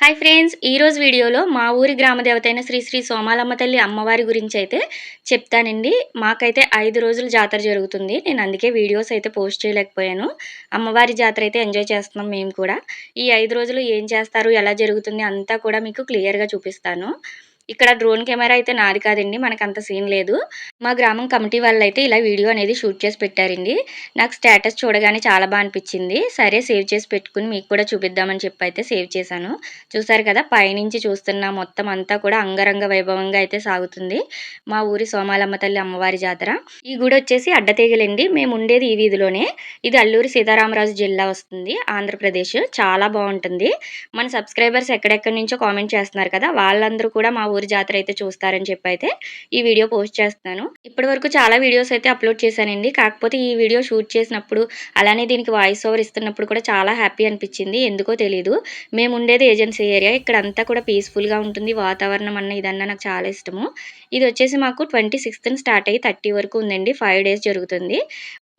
Hi friends ఈరోజు వీడియోలో మా ఊరి గ్రామదేవత అయిన శ్రీ శ్రీ సోమాలమ్మ తల్లి అమ్మవారి గురించి అయితే చెప్తానండి. మాకైతే ఐదు రోజులు జాతర జరుగుతుంది. నేను అందుకే వీడియోస్ అయితే పోస్ట్ చేయలేకపోయాను. అమ్మవారి జాతర అయితే ఎంజాయ్ చేస్తున్నాం మేము కూడా. ఈ ఐదు రోజులు ఏం చేస్తారు ఎలా జరుగుతుంది అంతా కూడా మీకు క్లియర్గా చూపిస్తాను. ఇక్కడ డ్రోన్ కెమెరా అయితే నాది కాదండి మనకు అంత సీన్ లేదు. మా గ్రామం కమిటీ వాళ్ళు అయితే ఇలా వీడియో అనేది షూట్ చేసి పెట్టారండి. నాకు స్టేటస్ చూడగానే చాలా బాగా అనిపించింది. సరే సేవ్ చేసి పెట్టుకుని మీకు కూడా చూపిద్దామని చెప్పి అయితే సేవ్ చేశాను. చూసారు కదా పైనుంచి చూస్తున్న మొత్తం అంతా కూడా అంగరంగ వైభవంగా అయితే సాగుతుంది. మా ఊరి సోమాలమ్మ తల్లి అమ్మవారి జాతర. ఈ గుడి వచ్చేసి అడ్డతీగలండి. మేము ఉండేది ఈ వీధిలోనే. ఇది అల్లూరి సీతారామరాజు జిల్లా వస్తుంది ఆంధ్రప్రదేశ్. చాలా బాగుంటుంది. మన సబ్స్క్రైబర్స్ ఎక్కడెక్కడి నుంచో కామెంట్ చేస్తున్నారు కదా వాళ్ళందరూ కూడా మా ఊరి జాతర అయితే చూస్తారని చెప్పి అయితే ఈ వీడియో పోస్ట్ చేస్తాను. ఇప్పటి వరకు చాలా వీడియోస్ అయితే అప్లోడ్ చేశానండి. కాకపోతే ఈ వీడియో షూట్ చేసినప్పుడు అలానే దీనికి వాయిస్ ఓవర్ ఇస్తున్నప్పుడు కూడా చాలా హ్యాపీ అనిపించింది. ఎందుకో తెలియదు మేము ఉండేది ఏజెన్సీ ఏరియా. ఇక్కడ అంతా కూడా పీస్ఫుల్గా ఉంటుంది. వాతావరణం అన్న ఇదన్నా నాకు చాలా ఇష్టము. ఇది వచ్చేసి మాకు ట్వంటీ సిక్స్త్ స్టార్ట్ అయ్యి థర్టీ వరకు ఉందండి. ఫైవ్ డేస్ జరుగుతుంది.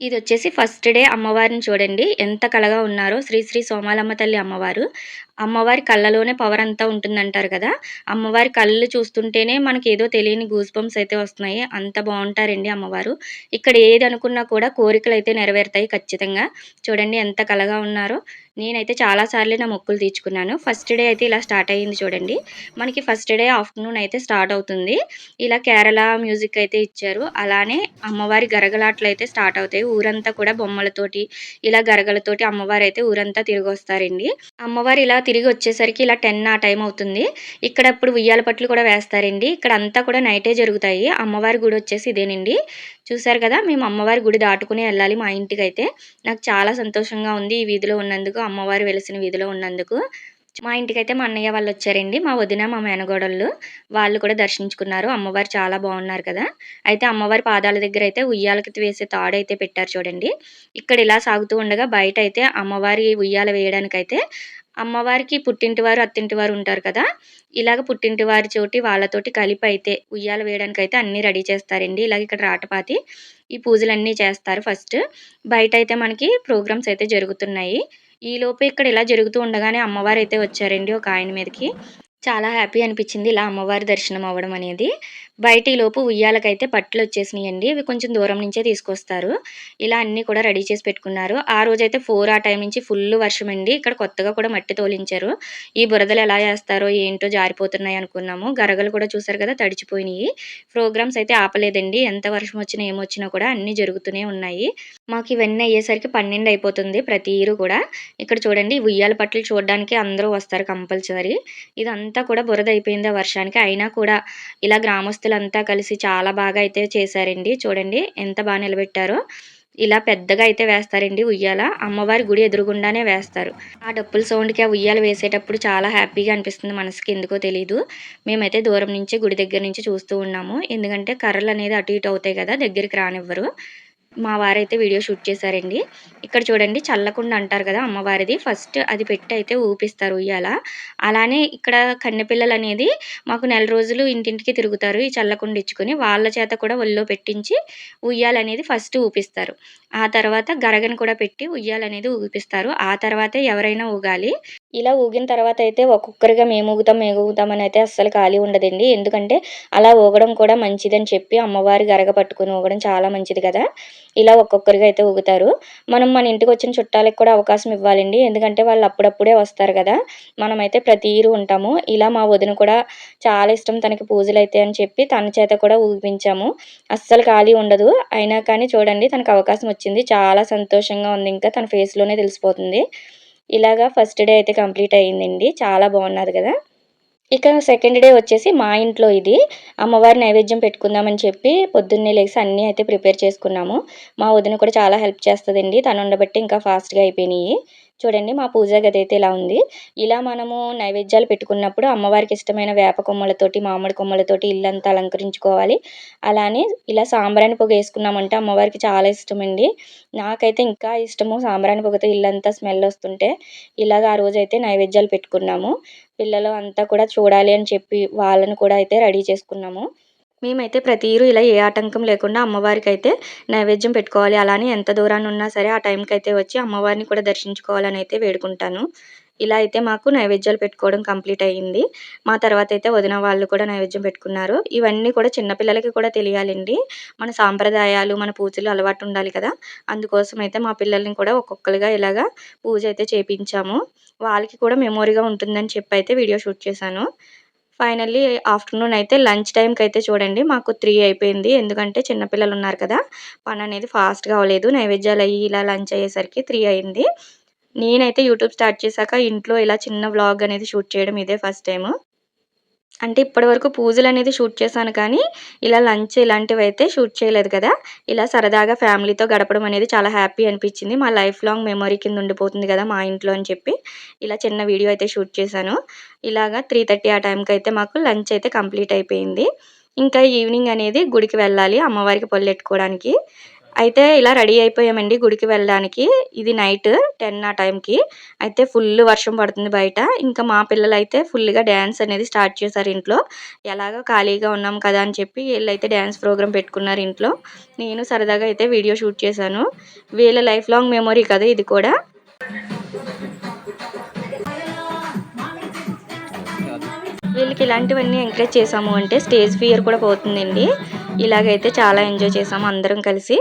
ఇది వచ్చేసి ఫస్ట్ డే అమ్మవారిని చూడండి. ఎంత కలగా ఉన్నారో శ్రీ శ్రీ సోమాలమ్మ తల్లి అమ్మవారు. అమ్మవారి కళ్ళలోనే పవర్ అంతా ఉంటుందంటారు కదా? అమ్మవారి కళ్ళు చూస్తుంటేనే మనకి ఏదో తెలియని గూస్ బంప్స్ అయితే వస్తున్నాయి. అంత బాగుంటారండి అమ్మవారు. ఇక్కడ ఏది అనుకున్నా కూడా కోరికలు అయితే నెరవేరుతాయి ఖచ్చితంగా. చూడండి ఎంత కలగా ఉన్నారో. నేనైతే చాలాసార్లు నా మొక్కులు తీర్చుకున్నాను. ఫస్ట్ డే అయితే ఇలా స్టార్ట్ అయ్యింది చూడండి. మనకి ఫస్ట్ డే ఆఫ్టర్నూన్ అయితే స్టార్ట్ అవుతుంది. ఇలా కేరళ మ్యూజిక్ అయితే ఇచ్చారు. అలానే అమ్మవారి గరగలాట్లు అయితే స్టార్ట్ అవుతాయి. ఊరంతా కూడా బొమ్మలతోటి ఇలా గరగలతోటి అమ్మవారు అయితే ఊరంతా తిరిగి వస్తారండి. అమ్మవారు ఇలా తిరిగి వచ్చేసరికి ఇలా టెన్ ఆ టైం అవుతుంది. ఇక్కడ ఇప్పుడు ఉయ్యాల పట్లు కూడా వేస్తారండి. ఇక్కడ అంతా కూడా నైటే జరుగుతాయి. అమ్మవారి గుడి వచ్చేసి ఇదేనండి. చూసారు కదా మేము అమ్మవారి గుడి దాటుకుని వెళ్ళాలి మా ఇంటికి అయితే నాకు చాలా సంతోషంగా ఉంది ఈ వీధిలో ఉన్నందుకు అమ్మవారు వెలిసిన వీధిలో ఉన్నందుకు. మా ఇంటికైతే మా అన్నయ్య వాళ్ళు వచ్చారండి మా వదిన మా మేనగోడళ్ళు. వాళ్ళు కూడా దర్శించుకున్నారు. అమ్మవారు చాలా బాగున్నారు కదా. అయితే అమ్మవారి పాదాల దగ్గర అయితే ఉయ్యాలకి వేసే తాడు అయితే పెట్టారు చూడండి. ఇక్కడ ఇలా సాగుతూ ఉండగా బయట అయితే అమ్మవారి ఉయ్యాల వేయడానికైతే అమ్మవారికి పుట్టింటి వారు అత్తింటి వారు ఉంటారు కదా. ఇలాగ పుట్టింటి వారి చోటి వాళ్ళతోటి కలిపి అయితే ఉయ్యాల వేయడానికి అయితే అన్నీ రెడీ చేస్తారండి. ఇలాగ ఇక్కడ రాటపాతి ఈ పూజలన్నీ చేస్తారు ఫస్ట్. బయట అయితే మనకి ప్రోగ్రామ్స్ అయితే జరుగుతున్నాయి. ఈలోపు ఇక్కడ ఇలా జరుగుతూ ఉండగానే అమ్మవారు అయితే వచ్చారండి ఒక ఆయన మీదకి. చాలా హ్యాపీ అనిపించింది ఇలా అమ్మవారి దర్శనం అవ్వడం అనేది. బయట లోపు ఉయ్యాలకైతే పట్లు వచ్చేసినాయండి. ఇవి కొంచెం దూరం నుంచే తీసుకొస్తారు. ఇలా అన్నీ కూడా రెడీ చేసి పెట్టుకున్నారు. ఆ రోజైతే ఫోర్ ఆ టైం నుంచి ఫుల్ వర్షం అండి ఇక్కడ కొత్తగా కూడా మట్టి తోలించారు. ఈ బురదలు ఎలా వేస్తారో ఏంటో జారిపోతున్నాయి అనుకున్నాము. గరగలు కూడా చూసారు కదా తడిచిపోయినాయి. ప్రోగ్రామ్స్ అయితే ఆపలేదండి. ఎంత వర్షం వచ్చినా ఏమొచ్చినా కూడా అన్నీ జరుగుతూనే ఉన్నాయి. మాకు ఇవన్నీ అయ్యేసరికి పన్నెండు అయిపోతుంది ప్రతి ఇయర్ కూడా. ఇక్కడ చూడండి ఉయ్యాల పట్లు చూడడానికి అందరూ వస్తారు కంపల్సరీ. ఇదంతా కూడా బురద అయిపోయింది వర్షానికి? అయినా కూడా ఇలా అంతా కలిసి చాలా బాగా అయితే చేశారండి. చూడండి ఎంత బాగా నిలబెట్టారో. ఇలా పెద్దగా అయితే వేస్తారండి ఉయ్యాల. అమ్మవారి గుడి ఎదురుగుండానే వేస్తారు. ఆ డప్పుల సౌండ్కి ఆ ఉయ్యాల వేసేటప్పుడు చాలా హ్యాపీగా అనిపిస్తుంది మనసుకి. ఎందుకో తెలియదు మేమైతే దూరం నుంచి గుడి దగ్గర నుంచి చూస్తూ ఉన్నాము. ఎందుకంటే కర్రలు అనేది అటు ఇటు అవుతాయి కదా దగ్గరికి రానివ్వరు. మా వారైతే వీడియో షూట్ చేశారండి. ఇక్కడ చూడండి చల్లకుండా అంటారు కదా అమ్మవారిది. ఫస్ట్ అది పెట్టి అయితే ఊపిస్తారు ఉయ్యాల. అలానే ఇక్కడ కన్నెపిల్లలు అనేది మాకు నెల రోజులు ఇంటింటికి తిరుగుతారు ఈ చల్లకుండా ఇచ్చుకొని. వాళ్ళ చేత కూడా ఒళ్ళో పెట్టించి ఉయ్యాలనేది ఫస్ట్ ఊపిస్తారు. ఆ తర్వాత గరగను కూడా పెట్టి ఉయ్యాలనేది ఊపిస్తారు. ఆ తర్వాతే ఎవరైనా ఊగాలి. ఇలా ఊగిన తర్వాత అయితే ఒక్కొక్కరిగా మేము ఊగుతాం మేము ఊగుతామని అయితే అస్సలు ఖాళీ ఉండదండి. ఎందుకంటే అలా ఊగడం కూడా మంచిదని చెప్పి అమ్మవారి గరగ పట్టుకుని ఊగడం చాలా మంచిది కదా. ఇలా ఒక్కొక్కరిగా అయితే ఊగుతారు. మనం మన ఇంటికి వచ్చిన చుట్టాలకు కూడా అవకాశం ఇవ్వాలండి. ఎందుకంటే వాళ్ళు అప్పుడప్పుడే వస్తారు కదా. మనమైతే ప్రతి ఉంటాము. ఇలా మా వదిన కూడా చాలా ఇష్టం తనకి పూజలు అయితే అని చెప్పి తన చేత కూడా ఊపించాము అస్సలు ఖాళీ ఉండదు. అయినా కానీ చూడండి తనకు అవకాశం వచ్చింది. చాలా సంతోషంగా ఉంది. ఇంకా తన ఫేస్లోనే తెలిసిపోతుంది. ఇలాగా ఫస్ట్ డే అయితే కంప్లీట్ అయ్యిందండి. చాలా బాగున్నది కదా. ఇక సెకండ్ డే వచ్చేసి మా ఇంట్లో ఇది. అమ్మవారి నైవేద్యం పెట్టుకుందామని చెప్పి పొద్దున్నే లేచి అన్నీ అయితే ప్రిపేర్ చేసుకున్నాము. మా వదిన కూడా చాలా హెల్ప్ చేస్తుందండి. తను ఉండబట్టి ఇంకా ఫాస్ట్గా అయిపోయినాయి. చూడండి మా పూజా గది అయితే ఇలా ఉంది. ఇలా మనము నైవేద్యాలు పెట్టుకున్నప్పుడు అమ్మవారికి ఇష్టమైన వేప కొమ్మలతోటి మామిడి కొమ్మలతోటి ఇల్లంతా అలంకరించుకోవాలి. అలానే ఇలా సాంబ్రాణి పొగ వేసుకున్నామంటే అమ్మవారికి చాలా ఇష్టమండి. నాకైతే ఇంకా ఇష్టము సాంబ్రాణి పొగతో ఇల్లంతా స్మెల్ వస్తుంటే ఇలాగ ఆ రోజైతే నైవేద్యాలు పెట్టుకున్నాము. పిల్లలు అంతా కూడా చూడాలి అని చెప్పి వాళ్ళని కూడా అయితే రెడీ చేసుకున్నాము. మేమైతే ప్రతి ఇలా ఏ ఆటంకం లేకుండా అమ్మవారికి అయితే నైవేద్యం పెట్టుకోవాలి. అలానే ఎంత దూరాన్ని ఉన్నా సరే ఆ టైంకి అయితే వచ్చి అమ్మవారిని కూడా దర్శించుకోవాలని అయితే వేడుకుంటాను. ఇలా అయితే మాకు నైవేద్యాలు పెట్టుకోవడం కంప్లీట్ అయ్యింది. మా తర్వాత అయితే వదిన వాళ్ళు కూడా నైవేద్యం పెట్టుకున్నారు. ఇవన్నీ కూడా చిన్నపిల్లలకి కూడా తెలియాలండి. మన సాంప్రదాయాలు మన పూజలు అలవాటు ఉండాలి కదా. అందుకోసం అయితే మా పిల్లల్ని కూడా ఒక్కొక్కరుగా ఇలాగా పూజ అయితే చేపించాము. వాళ్ళకి కూడా మెమోరీగా ఉంటుందని చెప్పి అయితే వీడియో షూట్ చేశాను. ఫైనల్లీ ఆఫ్టర్నూన్ అయితే లంచ్ టైంకి అయితే చూడండి మాకు త్రీ అయిపోయింది. ఎందుకంటే చిన్నపిల్లలు ఉన్నారు కదా పని అనేది ఫాస్ట్గా అవ్వలేదు నైవేద్యాలు అయ్యి ఇలా లంచ్ అయ్యేసరికి త్రీ అయింది. నేనైతే యూట్యూబ్ స్టార్ట్ చేశాక ఇంట్లో ఇలా చిన్న వ్లాగ్ అనేది షూట్ చేయడం ఇదే ఫస్ట్ టైం అంటే ఇప్పటివరకు పూజలు అనేది షూట్ చేశాను కానీ ఇలా లంచ్ ఇలాంటివి అయితే షూట్ చేయలేదు కదా. ఇలా సరదాగా ఫ్యామిలీతో గడపడం అనేది చాలా హ్యాపీ అనిపించింది. మా లైఫ్ లాంగ్ మెమొరీ కింద ఉండిపోతుంది కదా మా ఇంట్లో అని చెప్పి. ఇలా చిన్న వీడియో అయితే షూట్ చేశాను. ఇలాగా త్రీ థర్టీ ఆ టైంకి అయితే మాకు లంచ్ అయితే కంప్లీట్ అయిపోయింది. ఇంకా ఈవినింగ్ అనేది గుడికి వెళ్ళాలి అమ్మవారికి పొల్లెట్టుకోవడానికి అయితే ఇలా రెడీ అయిపోయామండి గుడికి వెళ్ళడానికి. ఇది నైట్ టెన్ ఆ టైంకి. అయితే ఫుల్ వర్షం పడుతుంది బయట. ఇంకా మా పిల్లలు అయితే ఫుల్గా డ్యాన్స్ అనేది స్టార్ట్ చేశారు ఇంట్లో. ఎలాగో ఖాళీగా ఉన్నాం కదా అని చెప్పి వీళ్ళైతే డ్యాన్స్ ప్రోగ్రామ్ పెట్టుకున్నారు ఇంట్లో. నేను సరదాగా అయితే వీడియో షూట్ చేశాను. వీళ్ళ లైఫ్ లాంగ్ మెమొరీ కదా ఇది కూడా. వీళ్ళకి ఇలాంటివన్నీ ఎంకరేజ్ చేసాము అంటే స్టేజ్ ఫియర్ కూడా పోతుందండి. ఇలాగైతే చాలా ఎంజాయ్ చేసాము అందరం కలిసి.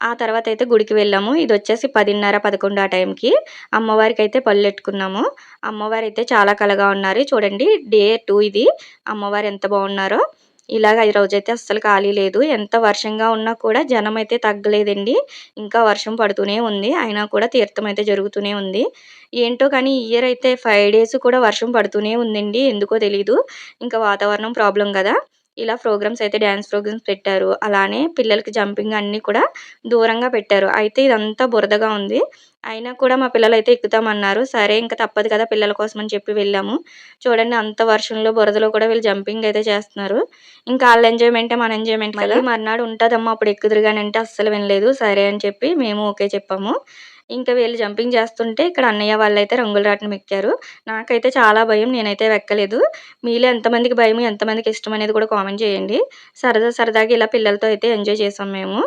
ఆ తర్వాత అయితే గుడికి వెళ్ళాము. ఇది వచ్చేసి పదిన్నర పదకొండు ఆ టైంకి. అమ్మవారికి అయితే పళ్ళెట్టుకున్నాము. అమ్మవారు అయితే చాలా కలగా ఉన్నారు. చూడండి డే టూ ఇది. అమ్మవారు ఎంత బాగున్నారో. ఇలాగ ఈ రోజైతే అస్సలు ఖాళీ లేదు. ఎంత వర్షంగా ఉన్నా కూడా జనం అయితే తగ్గలేదండి. ఇంకా వర్షం పడుతూనే ఉంది. అయినా కూడా తీర్థం అయితే జరుగుతూనే ఉంది. ఏంటో కానీ ఇయర్ అయితే ఫైవ్ డేస్ కూడా వర్షం పడుతూనే ఉందండి. ఎందుకో తెలీదు. ఇంకా వాతావరణం ప్రాబ్లం కదా. ఇలా ప్రోగ్రామ్స్ అయితే డ్యాన్స్ ప్రోగ్రామ్స్ పెట్టారు. అలానే పిల్లలకి జంపింగ్ అన్నీ కూడా దూరంగా పెట్టారు. అయితే ఇదంతా బురదగా ఉంది. అయినా కూడా మా పిల్లలు అయితే ఎక్కుతామన్నారు. సరే ఇంకా తప్పదు కదా పిల్లల కోసం అని చెప్పి వెళ్ళాము. చూడండి అంత వర్షంలో బురదలో కూడా వీళ్ళు జంపింగ్ అయితే చేస్తున్నారు. ఇంకా వాళ్ళ ఎంజాయ్మెంటే మన ఎంజాయ్మెంట్ మళ్ళీ మర్నాడు ఉంటుందమ్మా అప్పుడు ఎక్కుదురు కానీ అంటే అస్సలు వినలేదు. సరే అని చెప్పి మేము ఓకే చెప్పాము. ఇంకా వీళ్ళు జంపింగ్ చేస్తుంటే ఇక్కడ అన్నయ్య వాళ్ళైతే రంగుల రాట్నం ఎక్కారు. నాకైతే చాలా భయం నేనైతే ఎక్కలేదు మీలో ఎంతమందికి భయం ఎంతమందికి ఇష్టం అనేది కూడా కామెంట్ చేయండి. సరదా సరదాగా ఇలా పిల్లలతో అయితే ఎంజాయ్ చేసాం మేము.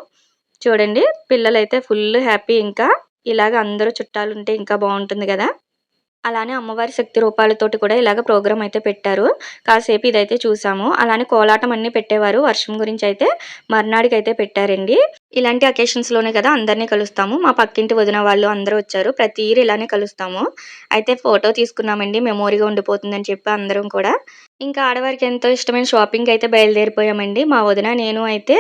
చూడండి పిల్లలైతే ఫుల్ హ్యాపీ ఇంకా. ఇలాగ అందరూ చుట్టాలు ఉంటే ఇంకా బాగుంటుంది కదా. అలానే అమ్మవారి శక్తి రూపాలతోటి కూడా ఇలాగ ప్రోగ్రామ్ అయితే పెట్టారు. కాసేపు ఇదైతే చూసాము. అలానే కోలాటం అన్ని పెట్టేవారు. వర్షం గురించి అయితే మర్నాడికి అయితే పెట్టారండి. ఇలాంటి అకేషన్స్లోనే కదా అందరినీ కలుస్తాము. మా పక్కింటి వదిన వాళ్ళు అందరూ వచ్చారు. ప్రతి ఇయర్ ఇలానే కలుస్తాము. అయితే ఫోటో తీసుకున్నామండి. మెమోరీగా ఉండిపోతుందని చెప్పి అందరం కూడా. ఇంకా ఆడవారికి ఎంతో ఇష్టమైన షాపింగ్ అయితే బయలుదేరిపోయామండి. మా వదిన నేను అయితే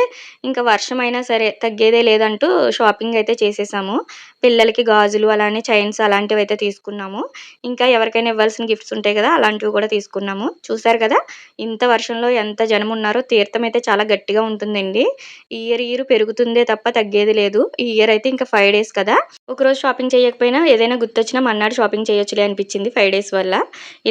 ఇంకా వర్షం అయినా సరే తగ్గేదే లేదంటూ షాపింగ్ అయితే చేసేసాము. పిల్లలకి గాజులు అలానే చైన్స్ అలాంటివి అయితే తీసుకున్నాము. ఇంకా ఎవరికైనా ఇవ్వాల్సిన గిఫ్ట్స్ ఉంటాయి కదా అలాంటివి కూడా తీసుకున్నాము. చూసారు కదా ఇంత వర్షంలో ఎంత జనం ఉన్నారో తీర్థం అయితే చాలా గట్టిగా ఉంటుందండి. ఇయర్ ఇయర్ పెరుగుతుందే తప్ప తగ్గేది లేదు. ఈ ఇయర్ అయితే ఇంకా ఫైవ్ డేస్ కదా. ఒకరోజు షాపింగ్ చేయకపోయినా ఏదైనా గుర్తొచ్చినా మన్నాడు షాపింగ్ చేయొచ్చులే అనిపించింది ఫైవ్ డేస్ వల్ల.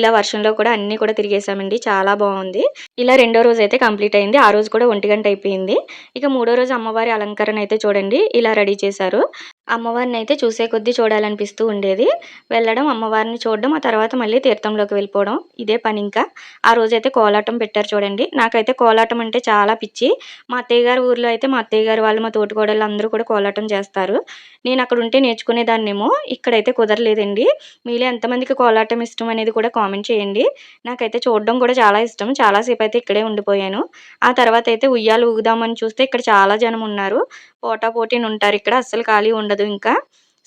ఇలా వర్షంలో కూడా అన్నీ కూడా తిరిగేసామండి. చాలా బాగుంది. ఇలా రెండో రోజు అయితే కంప్లీట్ అయింది. ఆ రోజు కూడా ఒంటి గంట అయిపోయింది. ఇక మూడో రోజు అమ్మవారి అలంకరణ అయితే చూడండి ఇలా రెడీ చేశారు. అమ్మవారిని అయితే చూసే కొద్దీ చూడాలనిపిస్తూ ఉండేది. వెళ్ళడం అమ్మవారిని చూడడం ఆ తర్వాత మళ్ళీ తీర్థంలోకి వెళ్ళిపోవడం ఇదే పని ఇంకా. ఆ రోజైతే కోలాటం పెట్టారు చూడండి. నాకైతే కోలాటం అంటే చాలా పిచ్చి. మా అత్తయ్య గారి ఊర్లో అయితే మా అత్తయ్య గారు వాళ్ళు మా తోటికోడళ్ళు అందరూ కూడా కోలాటం చేస్తారు. నేను అక్కడ ఉంటే నేర్చుకునేదాన్నేమో ఇక్కడైతే కుదరలేదండి. మీలో ఎంతమందికి కోలాటం ఇష్టం అనేది కూడా కామెంట్ చేయండి. నాకైతే చూడడం కూడా చాలా ఇష్టం. చాలాసేపు అయితే ఇక్కడే ఉండిపోయాను. ఆ తర్వాత అయితే ఉయ్యాలు ఊగుదామని చూస్తే ఇక్కడ చాలా జనం ఉన్నారు. పోటా పోటీని ఉంటారు. ఇక్కడ అస్సలు ఖాళీ ఉండదు ఇంకా.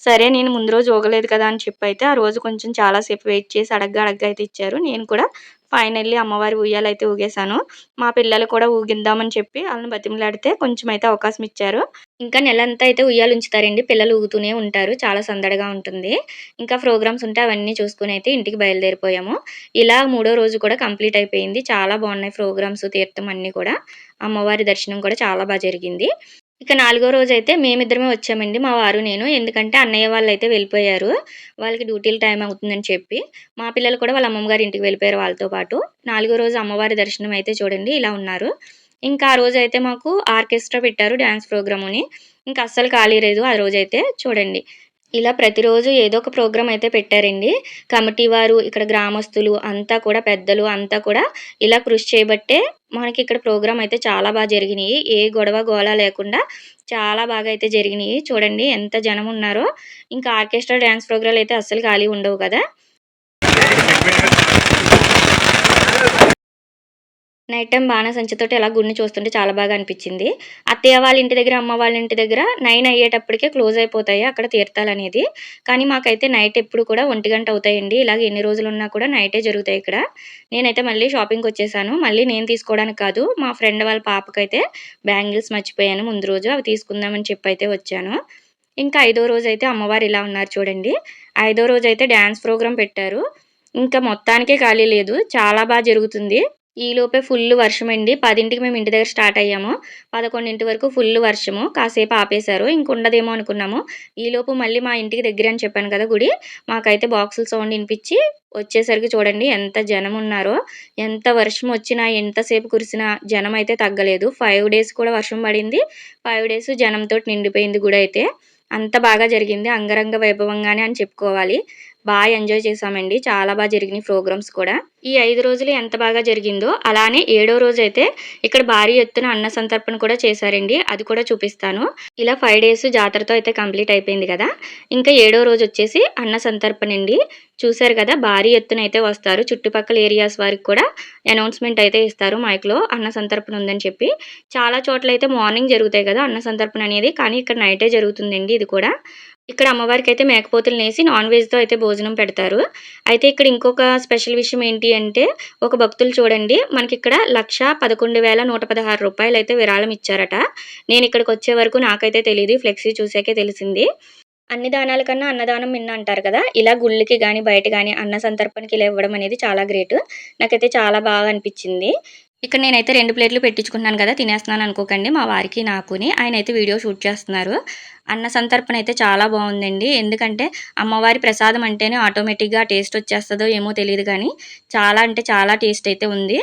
సరే నేను ముందు రోజు ఊగలేదు కదా అని చెప్పి అయితే ఆ రోజు కొంచెం చాలాసేపు వెయిట్ చేసి అడగ్గా అడగ్గా అయితే ఇచ్చారు. నేను కూడా ఫైనల్లీ అమ్మవారి ఉయ్యాలైతే ఊగేశాను. మా పిల్లలు కూడా ఊగిందామని చెప్పి వాళ్ళని బతిమలాడితే కొంచెం అయితే అవకాశం ఇచ్చారు. ఇంకా నెలంతా అయితే ఉయ్యాలు ఉంచుతారండి. పిల్లలు ఊగుతూనే ఉంటారు. చాలా సందడిగా ఉంటుంది. ఇంకా ప్రోగ్రామ్స్ ఉంటే అవన్నీ చూసుకుని అయితే ఇంటికి బయలుదేరిపోయాము. ఇలా మూడో రోజు కూడా కంప్లీట్ అయిపోయింది. చాలా బాగున్నాయి ప్రోగ్రామ్స్ తీర్థం అన్నీ కూడా. అమ్మవారి దర్శనం కూడా చాలా బాగా జరిగింది. ఇక నాలుగో రోజు అయితే మేమిద్దరమే వచ్చామండి మా వారు నేను. ఎందుకంటే అన్నయ్య వాళ్ళు అయితే వెళ్ళిపోయారు. వాళ్ళకి డ్యూటీలు టైం అవుతుందని చెప్పి. మా పిల్లలు కూడా వాళ్ళ అమ్మమ్మ గారి ఇంటికి వెళ్ళిపోయారు వాళ్ళతో పాటు. నాలుగో రోజు అమ్మవారి దర్శనం అయితే చూడండి ఇలా ఉన్నారు. ఇంకా ఆ రోజు అయితే మాకు ఆర్కెస్ట్రా పెట్టారు డ్యాన్స్ ప్రోగ్రామ్ని. ఇంకా అస్సలు ఖాళీ లేదు ఆ రోజైతే చూడండి. ఇలా ప్రతిరోజు ఏదో ఒక ప్రోగ్రాం అయితే పెట్టారండి. కమిటీ వారు ఇక్కడ గ్రామస్తులు అంతా కూడా పెద్దలు అంతా కూడా ఇలా కృషి చేయబట్టే మనకి ఇక్కడ ప్రోగ్రాం అయితే చాలా బాగా జరిగినాయి. ఏ గొడవ గోళ లేకుండా చాలా బాగా అయితే జరిగినాయి. చూడండి ఎంత జనం ఉన్నారో. ఇంకా ఆర్కెస్ట్రా డ్యాన్స్ ప్రోగ్రాలు అయితే అస్సలు ఖాళీ ఉండవు కదా. నైట్ టైం బాణసంచతోటి అలా గుడిని చూస్తుంటే చాలా బాగా అనిపించింది. అత్తయ్య వాళ్ళ ఇంటి దగ్గర అమ్మ వాళ్ళ ఇంటి దగ్గర నైన్ అయ్యేటప్పటికే క్లోజ్ అయిపోతాయి అక్కడ తీర్థాలు అనేది కానీ మాకైతే నైట్ ఎప్పుడు కూడా ఒంటి గంట అవుతాయండి. ఇలాగ ఎన్ని రోజులు ఉన్నా కూడా నైటే జరుగుతాయి ఇక్కడ. నేనైతే మళ్ళీ షాపింగ్కి వచ్చేసాను. మళ్ళీ నేను తీసుకోవడానికి కాదు మా ఫ్రెండ్ వాళ్ళ పాపకైతే బ్యాంగిల్స్ మర్చిపోయాను. ముందు రోజు అవి తీసుకుందామని చెప్పి అయితే వచ్చాను. ఇంకా ఐదో రోజు అయితే అమ్మవారు ఇలా ఉన్నారు చూడండి. ఐదో రోజు అయితే డ్యాన్స్ ప్రోగ్రామ్ పెట్టారు. ఇంకా మొత్తానికే ఖాళీ లేదు. చాలా బాగా జరుగుతుంది. ఈలోపే ఫుల్ వర్షం అండి పదింటికి మేము ఇంటి దగ్గర స్టార్ట్ అయ్యాము. పదకొండింటి వరకు ఫుల్ వర్షము. కాసేపు ఆపేశారు. ఇంకుండదేమో అనుకున్నాము. ఈలోపు మళ్ళీ మా ఇంటికి దగ్గర అని చెప్పాను కదా గుడి. మాకైతే బాక్సులు సౌండ్ వినిపించి వచ్చేసరికి చూడండి ఎంత జనం ఉన్నారో. ఎంత వర్షం వచ్చినా ఎంతసేపు కురిసినా జనం అయితే తగ్గలేదు. ఫైవ్ డేస్ కూడా వర్షం పడింది. ఫైవ్ డేస్ జనంతో నిండిపోయింది గుడి అయితే. అంత బాగా జరిగింది. అంగరంగ వైభవంగానే అని చెప్పుకోవాలి. బాగా ఎంజాయ్ చేసామండి చాలా బాగా జరిగినాయి ప్రోగ్రామ్స్ కూడా. ఈ ఐదు రోజులు ఎంత బాగా జరిగిందో అలానే ఏడో రోజు అయితే ఇక్కడ భారీ ఎత్తున అన్న సంతర్పణ కూడా చేశారండి. అది కూడా చూపిస్తాను. ఇలా ఫైవ్ డేస్ జాతరతో అయితే కంప్లీట్ అయిపోయింది కదా. ఇంకా ఏడో రోజు వచ్చేసి అన్న సంతర్పణ అండి. చూశారు కదా భారీ ఎత్తున అయితే వస్తారు. చుట్టుపక్కల ఏరియాస్ వారికి కూడా అనౌన్స్మెంట్ అయితే ఇస్తారు మైక్లో అన్న సంతర్పణ ఉందని చెప్పి. చాలా చోట్ల అయితే మార్నింగ్ జరుగుతాయి కదా అన్న సంతర్పణ అనేది కానీ ఇక్కడ నైటే జరుగుతుందండి ఇది కూడా. ఇక్కడ అమ్మవారికి అయితే మేకపోతులు నేసి నాన్ వెజ్తో అయితే భోజనం పెడతారు. అయితే ఇక్కడ ఇంకొక స్పెషల్ విషయం ఏంటి అంటే ఒక భక్తులు చూడండి మనకి ఇక్కడ లక్ష పదకొండు వేల నూట పదహారు రూపాయలు అయితే విరాళం ఇచ్చారట. నేను ఇక్కడికి వచ్చే వరకు నాకైతే తెలియదు ఫ్లెక్సీ చూసాకే తెలిసింది. అన్ని దానాల కన్నా అన్నదానం మిన్న అంటారు కదా ఇలా గుళ్ళకి కానీ బయట కానీ అన్న సంతర్పణకి ఇలా ఇవ్వడం అనేది చాలా గ్రేట్ నాకైతే చాలా బాగా అనిపించింది. ఇక్కడ నేనైతే రెండు ప్లేట్లు పెట్టించుకున్నాను కదా తినేస్తున్నాను అనుకోకండి. మా వారికి నాకుని. ఆయన అయితే వీడియో షూట్ చేస్తున్నారు. అన్న సంతర్పణ అయితే చాలా బాగుందండి. ఎందుకంటే అమ్మవారి ప్రసాదం అంటేనే ఆటోమేటిక్గా టేస్ట్ వచ్చేస్తుందో ఏమో తెలియదు కానీ చాలా అంటే చాలా టేస్ట్ అయితే ఉంది.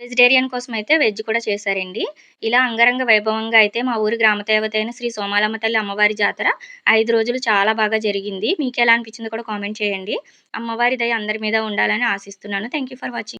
వెజిటేరియన్ కోసం అయితే వెజ్ కూడా చేశారండి. ఇలా అంగరంగ వైభవంగా అయితే మా ఊరి గ్రామదేవత అయిన శ్రీ సోమాలమ్మ తల్లి అమ్మవారి జాతర ఐదు రోజులు చాలా బాగా జరిగింది. మీకు ఎలా అనిపించింది కూడా కామెంట్ చేయండి. అమ్మవారి దయ అందరి మీద ఉండాలని ఆశిస్తున్నాను. Thank for watching